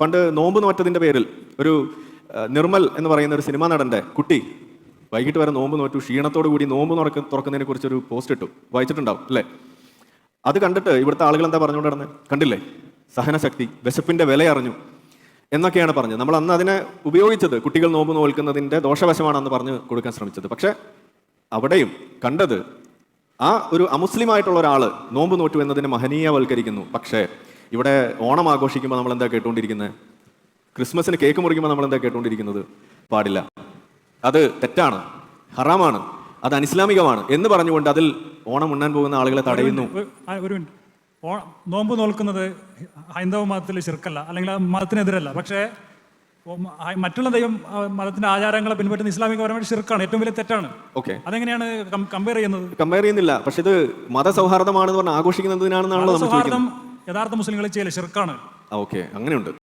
പണ്ട് നോമ്പ് നോറ്റതിന്റെ പേരിൽ ഒരു നിർമ്മൽ എന്ന് പറയുന്ന ഒരു സിനിമാ നടന്റെ കുട്ടി വൈകിട്ട് വരെ നോമ്പ് നോറ്റു ക്ഷീണത്തോടു കൂടി നോമ്പ് തുറക്ക തുറക്കുന്നതിനെ കുറിച്ച് ഒരു പോസ്റ്റ് ഇട്ടു. വായിച്ചിട്ടുണ്ടാവും അല്ലേ? അത് കണ്ടിട്ട് ഇവിടുത്തെ ആളുകൾ എന്താ പറഞ്ഞുകൊണ്ട് നടന്നത് കണ്ടില്ലേ? സഹനശക്തി വിശപ്പിന്റെ വില അറിഞ്ഞു. എന്നൊക്കെയാണ് പറഞ്ഞത്. നമ്മൾ അന്ന് അതിനെ ഉപയോഗിച്ചത് കുട്ടികൾ നോമ്പ് നോൽക്കുന്നതിന്റെ ദോഷവശമാണെന്ന് പറഞ്ഞ് കൊടുക്കാൻ ശ്രമിച്ചത്. പക്ഷേ അവിടെയും കണ്ടത് ആ ഒരു അമുസ്ലിമായിട്ടുള്ള ഒരാൾ നോമ്പ് നോറ്റു എന്നതിനെ മഹനീയവൽക്കരിക്കുന്നു. പക്ഷേ ഇവിടെ ഓണം ആഘോഷിക്കുമ്പോൾ നമ്മൾ എന്താ കേട്ടുകൊണ്ടിരിക്കുന്നത് ക്രിസ്മസിന് കേക്ക് മുറിക്കുമ്പോൾ നമ്മൾ എന്താ കേട്ടുകൊണ്ടിരിക്കുന്നത് പാടില്ല. അത് തെറ്റാണ്. ഹറാമാണ്. അത് അനിസ്ലാമികമാണ് എന്ന് പറഞ്ഞുകൊണ്ട് അതിൽ ഓണം ഉണ്ണാൻ പോകുന്ന ആളുകളെ തടയുന്നു. ഒരു- മിനിറ്റ്. നോമ്പ് നോൽക്കുന്നത് ഹൈന്ദവ മതത്തിൽ ചെറുക്കല്ല അല്ലെങ്കിൽ മതത്തിനെതിരല്ല. പക്ഷേ മറ്റുള്ള ദൈവം മതത്തിന്റെ ആചാരങ്ങളെ പിൻപറ്റുന്ന ഇസ്ലാമികപരമായിട്ട് ശിർക്കാണ്. ഏറ്റവും വലിയ തെറ്റാണ്. ഓക്കെ. അതെങ്ങനെയാണ് കമ്പയർ ചെയ്യുന്നത്? കമ്പയർ ചെയ്യുന്നില്ല. പക്ഷെ ഇത് മതസൗഹാർദ്ദമാണെന്ന് പറഞ്ഞ് ആഘോഷിക്കുന്നതിനാണെന്നാണല്ലോ നമ്മൾ ചോദിക്കുന്നത്. സൗഹാർദ്ദം യഥാർത്ഥ മുസ്ലിങ്ങളെ ചെയ്യല ഷിർക്കാണ് ഓക്കെ. അങ്ങനെയുണ്ട്.